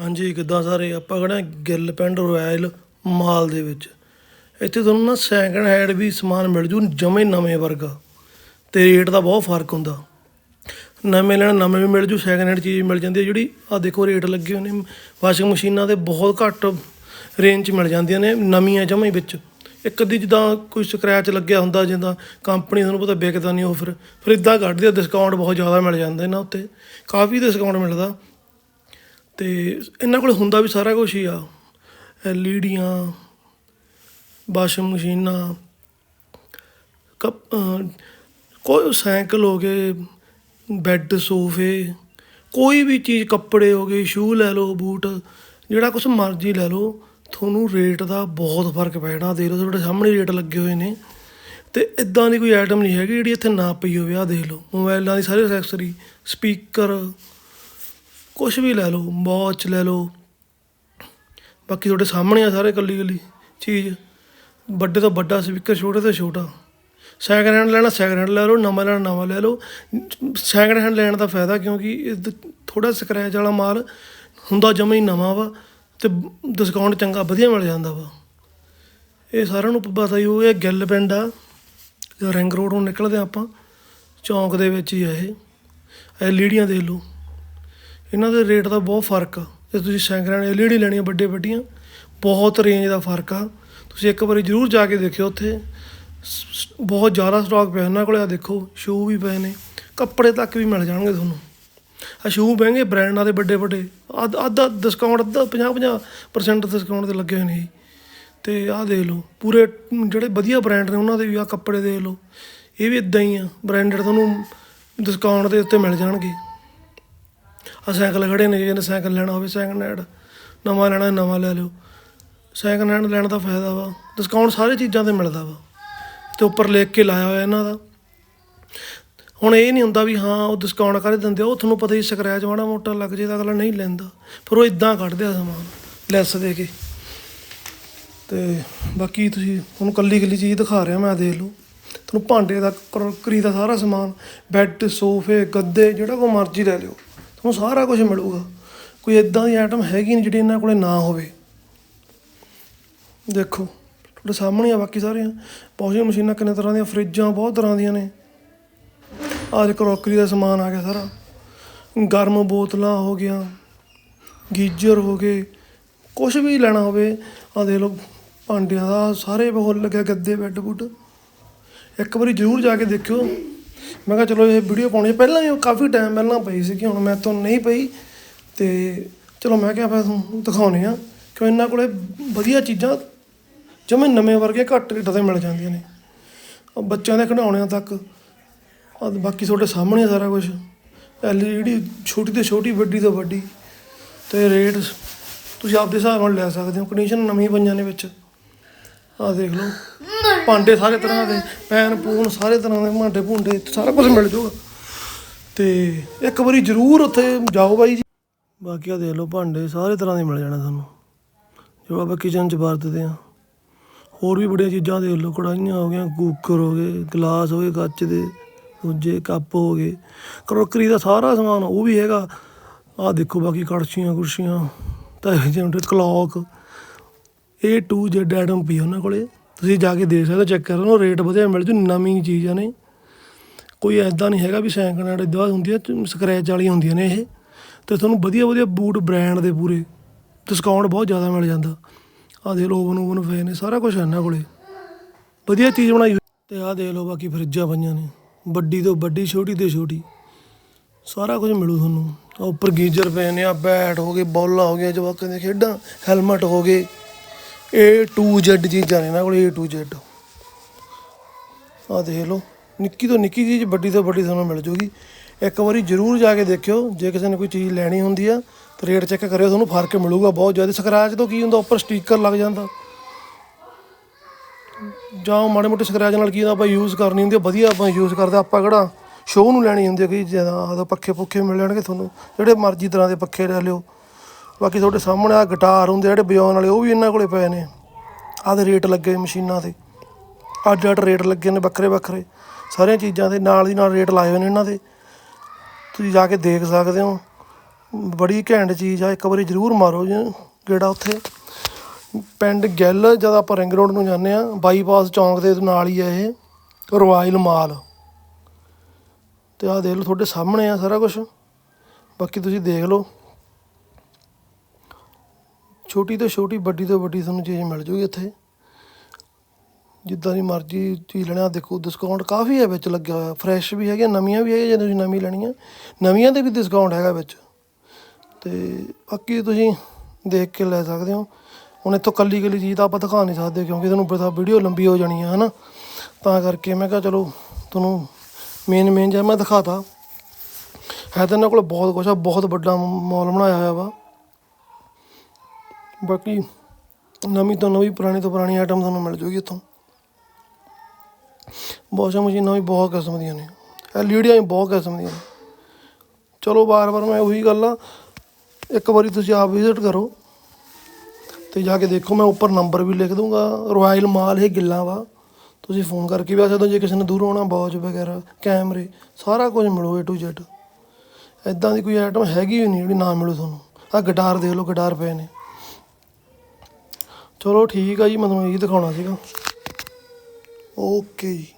ਹਾਂਜੀ, ਕਿੱਦਾਂ ਸਾਰੇ? ਆਪਾਂ ਖੜੇ ਗਿੱਲ ਪਿੰਡ ਰੋਇਲ ਮਾਲ ਦੇ ਵਿੱਚ। ਇੱਥੇ ਤੁਹਾਨੂੰ ਨਾ ਸੈਕਿੰਡ ਹੈਂਡ ਵੀ ਸਮਾਨ ਮਿਲ ਜੂ ਜਮੇ ਨਵੇਂ ਵਰਗਾ। ਤੇ ਰੇਟ ਦਾ ਬਹੁਤ ਫ਼ਰਕ ਹੁੰਦਾ। ਨਵੇਂ ਲੈਣਾ ਨਵੇਂ ਵੀ ਮਿਲ ਜੂ ਸੈਕਿੰਡ ਹੈਂਡ ਚੀਜ਼ ਮਿਲ ਜਾਂਦੀ ਹੈ, ਜਿਹੜੀ ਆ ਦੇਖੋ ਰੇਟ ਲੱਗੇ ਹੋਏ ਨੇ। ਵਾਸ਼ਿੰਗ ਮਸ਼ੀਨਾਂ ਦੇ ਬਹੁਤ ਘੱਟ ਰੇਂਜ 'ਚ ਮਿਲ ਜਾਂਦੀਆਂ ਨੇ, ਨਵੀਆਂ ਜਮਾਂ ਹੀ ਵਿੱਚ। ਇੱਕ ਅੱਧੀ ਜਿੱਦਾਂ ਕੋਈ ਸਕ੍ਰੈਚ ਲੱਗਿਆ ਹੁੰਦਾ, ਜਿੱਦਾਂ ਕੰਪਨੀ ਤੁਹਾਨੂੰ ਪਤਾ ਵਿਕਦਾ ਨਹੀਂ ਉਹ ਫਿਰ। ਫਿਰ ਇਦਾਂ ਕੱਢਦੇ ਆ ਡਿਸਕਾਊਂਟ ਬਹੁਤ ਜ਼ਿਆਦਾ ਮਿਲ ਜਾਂਦਾ ਇਹਨਾਂ ਉੱਤੇ। ਕਾਫੀ ਡਿਸਕਾਊਂਟ ਮਿਲਦਾ। ਤੇ ਇਹਨਾਂ ਕੋਲ ਹੁੰਦਾ ਵੀ ਸਾਰਾ ਕੁਝ ਹੀ ਆ। ਐਲਈਡੀਆਂ ਵਾਸ਼ਿੰਗ ਮਸ਼ੀਨਾਂ, ਕੱਪ ਕੋਈ ਸਾਈਕਲ ਹੋ ਗਏ, ਬੈੱਡ, ਸੋਫੇ, ਕੋਈ ਵੀ ਚੀਜ਼, ਕੱਪੜੇ ਹੋ ਗਏ, ਸ਼ੂ ਲੈ ਲਓ, ਬੂਟ, ਜਿਹੜਾ ਕੁਝ ਮਰਜ਼ੀ ਲੈ ਲਓ, ਤੁਹਾਨੂੰ ਰੇਟ ਦਾ ਬਹੁਤ ਫ਼ਰਕ ਪੈਣਾ। ਦੇਖ ਲਓ, ਤੁਹਾਡੇ ਸਾਹਮਣੇ ਰੇਟ ਲੱਗੇ ਹੋਏ ਨੇ। ਤੇ ਇਦਾਂ ਦੀ ਕੋਈ ਆਈਟਮ ਨਹੀਂ ਹੈਗੀ ਜਿਹੜੀ ਇੱਥੇ ਨਾ ਪਈ ਹੋਵੇ। ਆ ਦੇਖ ਲਓ ਮੋਬਾਈਲਾਂ ਦੀ ਸਾਰੀ ਐਕਸੈਸਰੀ ਸਪੀਕਰ ਕੁਝ ਵੀ ਲੈ ਲਓ ਵਾਚ ਲੈ ਲਓ। ਬਾਕੀ ਤੁਹਾਡੇ ਸਾਹਮਣੇ ਆ ਸਾਰੇ ਕੱਲੀ ਕੱਲੀ ਚੀਜ਼। ਵੱਡੇ ਤੋਂ ਵੱਡਾ ਸਪੀਕਰ ਛੋਟੇ ਤੋਂ ਛੋਟਾ। ਸੈਕਿੰਡ ਹੈਂਡ ਲੈਣਾ ਸੈਕਿੰਡ ਹੈਂਡ ਲੈ ਲਓ, ਨਵਾਂ ਲੈਣਾ, ਨਵਾਂ ਲੈ ਲਓ। ਸੈਕਿੰਡ ਹੈਂਡ ਲੈਣ ਦਾ ਫਾਇਦਾ ਕਿਉਂਕਿ ਇਹ ਥੋੜਾ ਸਕ੍ਰੈਚ ਵਾਲਾ ਮਾਲ ਹੁੰਦਾ ਜਮਾ ਹੀ ਨਵਾਂ ਵਾ ਤੇ ਡਿਸਕਾਊਂਟ ਚੰਗਾ ਵਧੀਆ ਮਿਲ ਜਾਂਦਾ ਵਾ। ਇਹ ਸਾਰਿਆਂ ਨੂੰ ਪਤਾ ਹੀ ਉਹ ਇਹ ਗਿੱਲ ਪਿੰਡ ਆ। ਰਿੰਗ ਰੋਡ ਨੂੰ ਨਿਕਲਦੇ ਆਪਾਂ। ਚੌਂਕ ਦੇ ਵਿੱਚ ਹੀ ਆ ਇਹ। ਐਲਈਡੀਆਂ ਦੇਖ ਲਓ। ਇਹਨਾਂ ਦੇ ਰੇਟ ਦਾ ਬਹੁਤ ਫ਼ਰਕ ਆ। ਜੇ ਤੁਸੀਂ ਸੈਕਿੰਡ ਨੇ ਐਲਈਡੀ ਲੈਣੀ ਆ ਵੱਡੇ ਵੱਡੀਆਂ, ਬਹੁਤ ਰੇਂਜ ਦਾ ਫ਼ਰਕ ਆ। ਤੁਸੀਂ ਇੱਕ ਵਾਰੀ ਜ਼ਰੂਰ ਜਾ ਕੇ ਦੇਖਿਓ ਉੱਥੇ। ਸ- ਬਹੁਤ ਜ਼ਿਆਦਾ ਸਟਾਕ ਪਿਆ ਉਹਨਾਂ ਕੋਲੇ ਆ ਦੇਖੋ ਸ਼ੂ ਵੀ ਪਏ ਨੇ। ਕੱਪੜੇ ਤੱਕ ਵੀ ਮਿਲ ਜਾਣਗੇ ਤੁਹਾਨੂੰ। ਆ ਸ਼ੂ ਮਹਿੰਗੇ ਬ੍ਰਾਂਡਾਂ ਦੇ ਵੱਡੇ ਵੱਡੇ। ਅੱਧ, ਅੱਧਾ ਡਿਸਕਾਊਂਟ ਅੱਧਾ 50 50% ਡਿਸਕਾਊਂਟ ਤੇ ਲੱਗੇ ਹੋਏ ਨੇ ਜੀ। ਤੇ ਆਹ ਦੇਖ ਲਓ, ਪੂਰੇ ਜਿਹੜੇ ਵਧੀਆ ਬ੍ਰਾਂਡ ਨੇ ਉਹਨਾਂ ਦੇ ਵੀ ਆ ਕੱਪੜੇ ਦੇਖ ਲਓ। ਇਹ ਵੀ ਇਦਾਂ ਹੀ ਆ ਬ੍ਰਾਂਡਡ ਤੁਹਾਨੂੰ ਡਿਸਕਾਊਂਟ ਦੇ ਉੱਤੇ ਮਿਲ ਜਾਣਗੇ। ਆ ਸਾਈਕਲ ਖੜੇ ਨੇ ਜਿਹਨੇ ਸਾਈਕਲ ਲੈਣਾ ਹੋਵੇ ਸੈਕਿੰਡ ਹੈਂਡ ਨਵਾਂ ਲੈਣਾ ਨਵਾਂ ਲੈ ਲਿਓ। ਸੈਕਿੰਡ ਹੈਂਡ ਲੈਣ ਦਾ ਫਾਇਦਾ ਵਾ। ਡਿਸਕਾਊਂਟ ਸਾਰੇ ਚੀਜ਼ਾਂ ਤੇ ਮਿਲਦਾ ਵਾ। ਤੇ ਉੱਪਰ ਲਿਖ ਕੇ ਲਾਇਆ ਹੋਇਆ ਇਹਨਾਂ ਦਾ। ਹੁਣ ਇਹ ਨਹੀਂ ਹੁੰਦਾ ਵੀ ਹਾਂ ਉਹ ਡਿਸਕਾਊਂਟ ਕਰ ਦਿੰਦੇ ਆ, ਉਹ ਤੁਹਾਨੂੰ ਪਤਾ ਹੀ ਸਕ੍ਰੈਚ ਮਾੜਾ ਮੋਟਾ ਲੱਗ ਜੇ ਤਾਂ ਅਗਲਾ ਨਹੀਂ ਲੈਂਦਾ। ਪਰ ਉਹ ਇਦਾਂ ਕੱਢਦੇ ਆ ਸਮਾਨ ਲੈਸ ਦੇ ਕੇ। ਤੇ ਬਾਕੀ ਤੁਸੀਂ ਹੁਣ ਕੱਲੀ ਕੱਲੀ ਚੀਜ਼ ਦਿਖਾ ਰਿਹਾ ਮੈਂ ਦੇਖ ਲਓ। ਤੁਹਾਨੂੰ ਭਾਂਡੇ ਦਾ ਕਰੋਕਰੀ ਦਾ ਸਾਰਾ ਸਮਾਨ। ਬੈੱਡ ਸੋਫੇ ਗੱਦੇ ਜਿਹੜਾ ਕੋ ਮਰਜ਼ੀ ਲੈ ਲਿਓ। ਤੁਹਾਨੂੰ ਸਾਰਾ ਕੁਝ ਮਿਲੂਗਾ। ਕੋਈ ਇਦਾਂ ਦੀ ਆਈਟਮ ਹੈਗੀ ਨਹੀਂ ਜਿਹੜੀ ਇਹਨਾਂ ਕੋਲੇ ਨਾ ਹੋਵੇ। ਦੇਖੋ, ਤੁਹਾਡੇ ਸਾਹਮਣੇ ਆ ਬਾਕੀ ਸਾਰੀਆਂ। ਵਾਸ਼ਿੰਗ ਮਸ਼ੀਨਾਂ ਕਿੰਨੇ ਤਰ੍ਹਾਂ ਦੀਆਂ, ਫਰਿੱਜਾਂ ਬਹੁਤ ਤਰ੍ਹਾਂ ਦੀਆਂ ਨੇ। ਆਜ ਕਰੋਕਰੀ ਦਾ ਸਮਾਨ ਆ ਗਿਆ ਸਾਰਾ। ਗਰਮ ਬੋਤਲਾਂ ਹੋ ਗਿਆ ਗੀਜ਼ਰ ਹੋ ਗਏ ਕੁਝ ਵੀ ਲੈਣਾ ਹੋਵੇ। ਆ ਦੇਖ ਲਓ, ਭਾਂਡਿਆਂ ਦਾ ਸਾਰੇ ਬਹੁਤ ਲੱਗਿਆ ਗੱਦੇ ਬੈੱਡ ਬੁੱਡ ਇੱਕ ਵਾਰੀ ਜ਼ਰੂਰ ਜਾ ਕੇ ਦੇਖਿਓ। ਮੈਂ ਕਿਹਾ ਚਲੋ ਇਹ ਵੀਡੀਓ ਪਾਉਣੀ ਹੈ। ਪਹਿਲਾਂ ਵੀ ਕਾਫੀ ਟਾਈਮ ਪਹਿਲਾਂ ਪਈ ਸੀ ਕਿ ਹੁਣ ਮੈਂ ਤੋਂ ਨਹੀਂ ਪਈ। ਤੇ ਚਲੋ ਮੈਂ ਕਿਹਾ ਫਿਰ ਤੁਹਾਨੂੰ ਦਿਖਾਉਣੇ ਆ ਕਿ ਇਹਨਾਂ ਕੋਲੇ ਵਧੀਆ ਚੀਜ਼ਾਂ ਜਿਵੇਂ ਨਵੇਂ ਵਰਗੇ ਘੱਟ ਰੇਟਾਂ ਤੇ ਮਿਲ ਜਾਂਦੀਆਂ ਨੇ। ਬੱਚਿਆਂ ਦੇ ਖਿਡੌਣਿਆਂ ਤੱਕ। ਬਾਕੀ ਤੁਹਾਡੇ ਸਾਹਮਣੇ ਆ ਸਾਰਾ ਕੁਝ ਐਲਈਡੀ ਛੋਟੀ ਤੋਂ ਛੋਟੀ, ਵੱਡੀ ਤੋਂ ਵੱਡੀ। ਤੇ ਰੇਟ ਤੁਸੀਂ ਆਪਦੇ ਹਿਸਾਬ ਨਾਲ ਲੈ ਸਕਦੇ ਹੋ। ਕੰਡੀਸ਼ਨ ਨਵੀਂ ਪਈਆਂ ਨੇ ਵਿੱਚ। ਆ ਦੇਖ ਲਓ। ਭਾਂਡੇ ਸਾਰੇ ਤਰ੍ਹਾਂ ਦੇ, ਪੈਨ, ਪੂਨ ਸਾਰੇ ਤਰ੍ਹਾਂ ਦੇ, ਭਾਂਡੇ ਭੁੰਡੇ, ਸਾਰਾ ਕੁਝ ਮਿਲ ਜੂਗਾ। ਤੇ ਇੱਕ ਵਾਰੀ ਜ਼ਰੂਰ ਉੱਥੇ ਜਾਓ ਬਾਈ ਜੀ। ਬਾਕੀ ਆ ਦੇਖ ਲਓ, ਭਾਂਡੇ ਸਾਰੇ ਤਰ੍ਹਾਂ ਦੇ ਮਿਲ ਜਾਣੇ ਤੁਹਾਨੂੰ। ਜੋ ਆਪਾਂ ਕਿਚਨ 'ਚ ਵਰਤਦੇ ਆ ਹੋਰ ਵੀ ਬੜੀਆਂ ਚੀਜ਼ਾਂ ਦੇਖ ਲਓ, ਕੜਾਹੀਆਂ ਹੋ ਗਈਆਂ ਕੁੱਕਰ ਹੋ ਗਏ, ਗਲਾਸ ਹੋ ਗਏ, ਕੱਚ ਦੇ, ਦੂਜੇ ਕੱਪ ਹੋ ਗਏ। ਕਰੋਕਰੀ ਦਾ ਸਾਰਾ ਸਮਾਨ ਉਹ ਵੀ ਹੈਗਾ। ਆਹ ਦੇਖੋ ਬਾਕੀ ਕੜਛੀਆਂ ਕੁਰਸੀਆਂ ਤਾਂ ਜਿਵੇਂ clock A to Z item ਪਈ ਉਹਨਾਂ ਕੋਲੇ। ਤੁਸੀਂ ਜਾ ਕੇ ਦੇਖ ਸਕਦੇ ਹੋ ਚੈੱਕ ਕਰ ਕਰੋ ਰੇਟ ਵਧੀਆ, ਮਿਲ ਜੂ, ਨਵੀਂ ਚੀਜ਼ਾਂ ਨੇ ਕੋਈ ਐਦਾਂ ਨਹੀਂ ਹੈਗਾ ਵੀ ਸੈਂਕੜ ਹੈਂਡ ਇਦਾਂ ਹੁੰਦੀਆਂ ਸਕ੍ਰੈਚ ਵਾਲੀਆਂ ਹੁੰਦੀਆਂ ਨੇ ਇਹ। ਤੇ ਤੁਹਾਨੂੰ ਵਧੀਆ ਵਧੀਆ ਬੂਟ ਬ੍ਰਾਂਡ ਦੇ ਪੂਰੇ। ਡਿਸਕਾਊਂਟ ਬਹੁਤ ਜ਼ਿਆਦਾ ਮਿਲ ਜਾਂਦਾ। ਆਹ ਦੇਖ ਲਓ ਓਵਨ ਓਵਨ ਪਏ ਨੇ ਸਾਰਾ ਕੁਝ ਹੈ ਇਹਨਾਂ ਕੋਲੇ। ਵਧੀਆ ਚੀਜ਼ ਬਣਾਈ ਹੋਈ। ਤੇ ਆਹ ਦੇਖ ਲਓ ਬਾਕੀ ਫਰਿੱਜਾਂ ਪਈਆਂ ਨੇ। ਵੱਡੀ ਤੋਂ ਵੱਡੀ, ਛੋਟੀ ਤੋਂ ਛੋਟੀ। ਸਾਰਾ ਕੁਝ ਮਿਲੂ ਤੁਹਾਨੂੰ। ਉੱਪਰ ਗੀਜ਼ਰ ਪਏ ਨੇ ਆ ਬੈਟ ਹੋ ਗਏ, ਬੌਲਾਂ ਹੋ ਗਈਆਂ, ਜਵਾਕਾਂ ਦੀਆਂ ਖੇਡਾਂ ਹੈਲਮਟ ਹੋ ਗਏ। ਏ ਟੂ Z ਚੀਜ਼ਾਂ ਨੇ ਇਹਨਾਂ ਕੋਲ ਏ ਟੂ Z ਆਹ ਦੇਖ ਲਓ, ਨਿੱਕੀ ਤੋਂ ਨਿੱਕੀ ਚੀਜ਼, ਵੱਡੀ ਤੋਂ ਵੱਡੀ ਤੁਹਾਨੂੰ ਮਿਲ ਜੂਗੀ। ਇੱਕ ਵਾਰੀ ਜ਼ਰੂਰ ਜਾ ਕੇ ਦੇਖਿਓ, ਜੇ ਕਿਸੇ ਨੇ ਕੋਈ ਚੀਜ਼ ਲੈਣੀ ਹੁੰਦੀ ਆ, ਤਾਂ ਰੇਟ ਚੈੱਕ ਕਰਿਓ, ਤੁਹਾਨੂੰ ਫ਼ਰਕ ਮਿਲੂਗਾ ਬਹੁਤ ਜ਼ਿਆਦਾ। ਸਕ੍ਰੈਚ ਤੋਂ ਕੀ ਹੁੰਦਾ, ਉੱਪਰ ਸਟicker ਲੱਗ ਜਾਂਦਾ। ਜਾਂ ਮਾੜੇ ਮੋਟੇ ਸਕ੍ਰੈਚ ਨਾਲ ਕੀ ਹੁੰਦਾ, ਆਪਾਂ ਯੂਜ਼ ਕਰਨੀ ਹੁੰਦੀ ਆ, ਵਧੀਆ ਆਪਾਂ ਯੂਜ਼ ਕਰਦੇ ਆਪਾਂ ਕਿਹੜਾ ਸ਼ੋਅ ਨੂੰ ਲੈਣੀ ਹੁੰਦੀ ਆ ਕਿ ਜ਼ਿਆਦਾ ਆਦਾ ਪੱਖੇ ਪੁੱਖੇ ਮਿਲ ਜਾਣਗੇ ਤੁਹਾਨੂੰ, ਜਿਹੜੇ ਮਰਜ਼ੀ ਤਰ੍ਹਾਂ ਦੇ ਪੱਖੇ ਲੈ ਲਿਓ। ਬਾਕੀ ਤੁਹਾਡੇ ਸਾਹਮਣੇ ਆ ਗਿਟਾਰ ਹੁੰਦੇ ਆ ਜਿਹੜੇ ਵਜਾਉਣ ਵਾਲੇ, ਉਹ ਵੀ ਇਹਨਾਂ ਕੋਲੇ ਪਏ ਨੇ। ਆਹ ਰੇਟ ਲੱਗੇ ਮਸ਼ੀਨਾਂ ਤੇ। ਅੱਡ ਅੱਡ ਰੇਟ ਲੱਗੇ ਨੇ ਵੱਖਰੇ ਵੱਖਰੇ। ਸਾਰੀਆਂ ਚੀਜ਼ਾਂ ਦੇ ਨਾਲ ਦੀ ਨਾਲ ਰੇਟ ਲਾਏ ਹੋਏ ਨੇ ਇਹਨਾਂ ਦੇ। ਤੁਸੀਂ ਜਾ ਕੇ ਦੇਖ ਸਕਦੇ ਹੋ। ਬੜੀ ਘੈਂਟ ਚੀਜ਼ ਆ, ਇੱਕ ਵਾਰੀ ਜ਼ਰੂਰ ਮਾਰੋ ਜੀ, ਗੇੜਾ ਉੱਥੇ। ਪਿੰਡ ਗਿੱਲ, ਜਦ ਆਪਾਂ ਰਿੰਗ ਰੋਡ ਨੂੰ ਜਾਂਦੇ ਆ ਬਾਈਪਾਸ ਚੌਂਕ ਦੇ ਨਾਲ ਹੀ ਆ ਇਹ ਰੋਇਲ ਮਾਲ ਤੇ ਆਹ ਦੇਖ ਲਓ, ਤੁਹਾਡੇ ਸਾਹਮਣੇ ਆ ਸਾਰਾ ਕੁਝ ਬਾਕੀ ਤੁਸੀਂ ਦੇਖ ਲਓ। ਛੋਟੀ ਤੋਂ ਛੋਟੀ, ਵੱਡੀ ਤੋਂ ਵੱਡੀ ਤੁਹਾਨੂੰ ਚੀਜ਼ ਮਿਲ ਜੂਗੀ ਇੱਥੇ। ਜਿੱਦਾਂ ਦੀ ਮਰਜ਼ੀ ਚੀਜ਼ ਲੈਣਾ, ਦੇਖੋ ਡਿਸਕਾਊਂਟ ਕਾਫੀ ਹੈ ਵਿੱਚ ਲੱਗਿਆ ਹੋਇਆ। ਫਰੈਸ਼ ਵੀ ਹੈਗੇ, ਨਵੀਆਂ ਵੀ ਹੈਗੀਆਂ ਜੇ ਤੁਸੀਂ ਨਵੀਂ ਲੈਣੀ ਆ ਨਵੀਆਂ ਤੇ ਵੀ ਡਿਸਕਾਊਂਟ ਹੈਗਾ ਵਿੱਚ। ਤੇ ਬਾਕੀ ਤੁਸੀਂ ਦੇਖ ਕੇ ਲੈ ਸਕਦੇ ਹੋ। ਹੁਣ ਇੱਥੋਂ ਕੱਲੀ ਕੱਲੀ ਚੀਜ਼ ਤਾਂ ਆਪਾਂ ਦਿਖਾ ਨਹੀਂ ਸਕਦੇ, ਕਿਉਂਕਿ ਤੁਹਾਨੂੰ ਪਤਾ ਵੀਡੀਓ ਲੰਬੀ ਹੋ ਜਾਣੀ ਹੈ ਹਨਾ। ਤਾਂ ਕਰਕੇ ਮੈਂ ਕਿਹਾ ਚਲੋ, ਤੁਹਾਨੂੰ ਮੇਨ ਮੇਨ ਜਿਹਾ ਮੈਂ ਦਿਖਾਤਾ। ਹੈ ਤਾਂ ਇਹਨਾਂ ਕੋਲ ਬਹੁਤ ਕੁਛ ਆ, ਬਹੁਤ ਵੱਡਾ ਮਾਲ ਬਣਾਇਆ ਹੋਇਆ ਵਾ। ਬਾਕੀ ਨਵੀਂ ਤੋਂ ਨਵੀਂ, ਪੁਰਾਣੀ ਤੋਂ ਪੁਰਾਣੀ ਆਈਟਮ ਤੁਹਾਨੂੰ ਮਿਲ ਜੂਗੀ ਇੱਥੋਂ। ਵਾਸ਼ਿੰਗ ਮਸ਼ੀਨਾਂ ਵੀ ਬਹੁਤ ਕਿਸਮ ਦੀਆਂ ਨੇ। ਐਲਈਡੀਆਂ ਵੀ ਬਹੁਤ ਕਿਸਮ ਦੀਆਂ ਨੇ। ਚਲੋ ਵਾਰ-ਵਾਰ ਮੈਂ ਉਹੀ ਗੱਲ ਆ, ਇੱਕ ਵਾਰੀ ਤੁਸੀਂ ਆਪ ਵਿਜ਼ਿਟ ਕਰੋ ਤੇ ਜਾ ਕੇ ਦੇਖੋ, ਮੈਂ ਉੱਪਰ ਨੰਬਰ ਵੀ ਲਿਖ ਦੂੰਗਾ। ਰਾਇਲ ਮਾਲ ਇਹ ਗਿੱਲਾਂ ਵਾ। ਤੁਸੀਂ ਫੋਨ ਕਰਕੇ ਵੀ ਆ ਸਕਦੇ ਜੇ ਕਿਸੇ ਨੇ ਦੂਰੋਂ ਆਉਣਾ ਵਾਚ ਵਗੈਰਾ ਕੈਮਰੇ ਸਾਰਾ ਕੁਝ ਮਿਲੋ A to Z ਇਦਾਂ ਦੀ ਕੋਈ ਆਈਟਮ ਹੈਗੀ ਹੀ ਨਹੀਂ ਜਿਹੜੀ ਨਾ ਮਿਲੂ ਤੁਹਾਨੂੰ। ਆ ਗਿਟਾਰ ਦੇਖ ਲਓ ਗਿਟਾਰ ਪਏ ਨੇ। ਚਲੋ ਠੀਕ ਆ ਜੀ ਮੈਂ ਤੁਹਾਨੂੰ ਇਹ ਦਿਖਾਉਣਾ ਸੀਗਾ। ਓਕੇ ਜੀ।